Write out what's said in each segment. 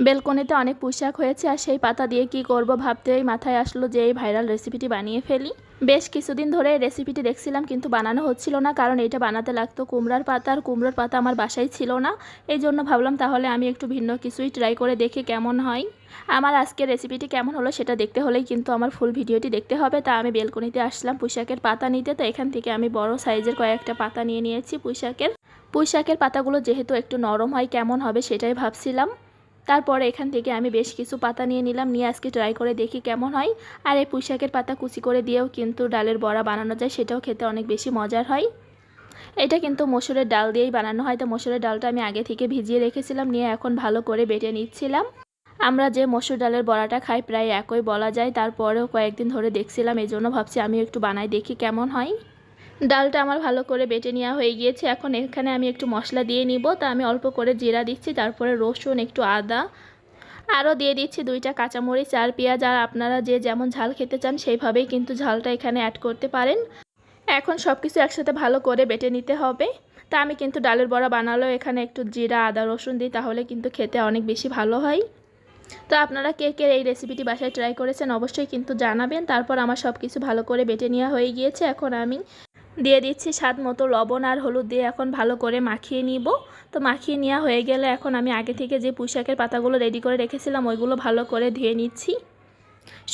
বেলকনিতে অনেক পুঁইশাক হয়েছে আর সেই পাতা দিয়ে কি করব ভাবতেই মাথায় আসলো যে এই ভাইরাল রেসিপিটি বানিয়ে ফেলি। বেশ কিছুদিন ধরে এই রেসিপিটি দেখছিলাম কিন্তু বানানো হচ্ছিল না কারণ এটা বানাতে লাগতো কুমড়ার পাতা আর কুমড়োর পাতা আমার বাসায় ছিল না। এই জন্য ভাবলাম তাহলে আমি একটু ভিন্ন কিছুই ট্রাই করে দেখি কেমন হয়। আমার আজকের রেসিপিটি কেমন হলো সেটা দেখতে হলেই কিন্তু আমার ফুল ভিডিওটি দেখতে হবে। তা আমি বেলকনিতে আসলাম পুঁইশাকের পাতা নিতে। তো এখান থেকে আমি বড় সাইজের কয়েকটা পাতা নিয়ে নিয়েছি পুঁইশাকের পুঁইশাকের পাতাগুলো যেহেতু একটু নরম হয় কেমন হবে সেটাই ভাবছিলাম। তারপরে এখান থেকে আমি বেশ কিছু পাতা নিয়ে নিলাম। নিয়ে আজকে ট্রাই করে দেখি কেমন হয়। আর এই পুঁইশাকের পাতা কুচি করে দিয়েও কিন্তু ডালের বড়া বানানো যায়, সেটাও খেতে অনেক বেশি মজার হয়। এটা কিন্তু মসুরের ডাল দিয়েই বানানো হয়। তো মসুরের ডালটা আমি আগে থেকে ভিজিয়ে রেখেছিলাম, নিয়ে এখন ভালো করে বেটে নিচ্ছিলাম। আমরা যে মসুর ডালের বড়াটা খাই প্রায় একই বলা যায়। তারপরেও কয়েকদিন ধরে দেখছিলাম এই জন্য ভাবছি আমি একটু বানাই, দেখি কেমন হয়। ডালটা আমার ভালো করে বেটে নেওয়া হয়ে গিয়েছে। এখন এখানে আমি একটু মশলা দিয়ে নিব। তা আমি অল্প করে জিরা দিচ্ছি, তারপরে রসুন, একটু আদা। আরও দিয়ে দিচ্ছি দুইটা কাঁচামরিচ আর পেঁয়াজ। আর আপনারা যে যেমন ঝাল খেতে চান, সেইভাবেই কিন্তু ঝালটা এখানে অ্যাড করতে পারেন। এখন সব কিছু একসাথে ভালো করে বেটে নিতে হবে। তা আমি কিন্তু ডালের বড়া বানালেও এখানে একটু জিরা, আদা, রসুন দিই, তাহলে কিন্তু খেতে অনেক বেশি ভালো হয়। তো আপনারা কে কে এই রেসিপিটি বাসায় ট্রাই করেছেন, অবশ্যই কিন্তু জানাবেন। তারপর আমার সব কিছু ভালো করে বেটে নেওয়া হয়ে গিয়েছে। এখন আমি দিয়ে দিচ্ছি স্বাদ মতো লবণ আর হলুদ দিয়ে এখন ভালো করে মাখিয়ে নিব। তো মাখিয়ে নেওয়া হয়ে গেলে এখন আমি আগে থেকে যে পুঁইশাকের পাতাগুলো রেডি করে রেখেছিলাম, ওইগুলো ভালো করে ধুয়ে নিচ্ছি।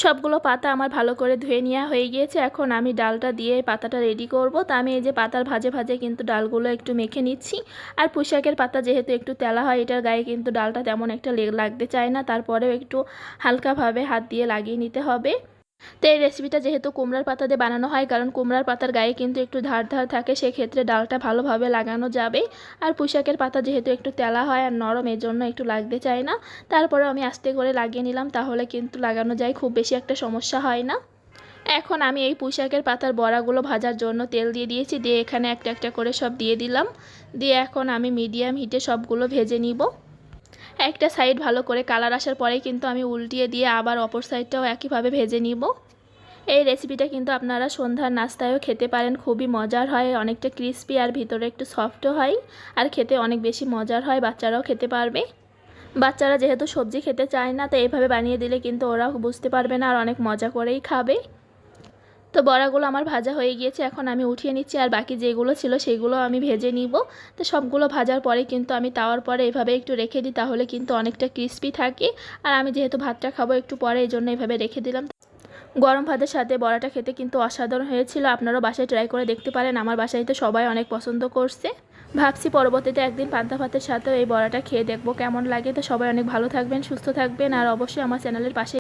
সবগুলো পাতা আমার ভালো করে ধুয়ে নেওয়া হয়ে গিয়েছে। এখন আমি ডালটা দিয়ে পাতাটা রেডি করব। তা আমি এই যে পাতার ভাজে ভাজে কিন্তু ডালগুলো একটু মেখে নিচ্ছি। আর পুঁইশাকের পাতা যেহেতু একটু তেলা হয়, এটার গায়ে কিন্তু ডালটা তেমন একটা লাগতে চায় না। তারপরেও একটু হালকাভাবে হাত দিয়ে লাগিয়ে নিতে হবে। তো এই রেসিপিটা যেহেতু কুমড়ার পাতা দিয়ে বানানো হয়, কারণ কুমড়ার পাতার গায়ে কিন্তু একটু ধার ধার থাকে, সেক্ষেত্রে ডালটা ভালোভাবে লাগানো যাবে। আর পুঁইশাকের পাতা যেহেতু একটু তেলা হয় আর নরম এর জন্য একটু লাগতে চায় না। তারপরে আমি আস্তে করে লাগিয়ে নিলাম, তাহলে কিন্তু লাগানো যায়, খুব বেশি একটা সমস্যা হয় না। এখন আমি এই পুঁইশাকের পাতার বড়াগুলো ভাজার জন্য তেল দিয়ে দিয়েছি, দিয়ে এখানে একটা একটা করে সব দিয়ে দিলাম। দিয়ে এখন আমি মিডিয়াম হিটে সবগুলো ভেজে নিব। একটা সাইড ভালো করে কালার আসার পরেই কিন্তু আমি উল্টিয়ে দিয়ে আবার অপর সাইডটাও একইভাবে ভেজে নিব। এই রেসিপিটা কিন্তু আপনারা সন্ধ্যার নাস্তায়ও খেতে পারেন, খুবই মজার হয়, অনেকটা ক্রিস্পি আর ভিতরে একটু সফটও হয় আর খেতে অনেক বেশি মজার হয়, বাচ্চারাও খেতে পারবে। বাচ্চারা যেহেতু সবজি খেতে চায় না, তো এইভাবে বানিয়ে দিলে কিন্তু ওরা বুঝতে পারবে না আর অনেক মজা করেই খাবে। তো বড়াগুলো আমার ভাজা হয়ে গিয়েছে, এখন আমি উঠিয়ে নিচ্ছি আর বাকি যেগুলো ছিল সেগুলো আমি ভেজে নিব। তো সবগুলো ভাজার পরে কিন্তু আমি তাওয়ার পরে এভাবে একটু রেখে দিই, তাহলে কিন্তু অনেকটা ক্রিস্পি থাকে। আর আমি যেহেতু ভাতটা খাব একটু পরে, এই জন্য এভাবে রেখে দিলাম। গরম ভাতের সাথে বড়াটা খেতে কিন্তু অসাধারণ হয়েছিল। আপনারাও বাসায় ট্রাই করে দেখতে পারেন, আমার বাসায় তো সবাই অনেক পছন্দ করছে। ভাবছি পরবর্তীতে একদিন পান্তা ভাতের সাথেও এই বড়াটা খেয়ে দেখব কেমন লাগে। তো সবাই অনেক ভালো থাকবেন, সুস্থ থাকবেন, আর অবশ্যই আমার চ্যানেলের পাশে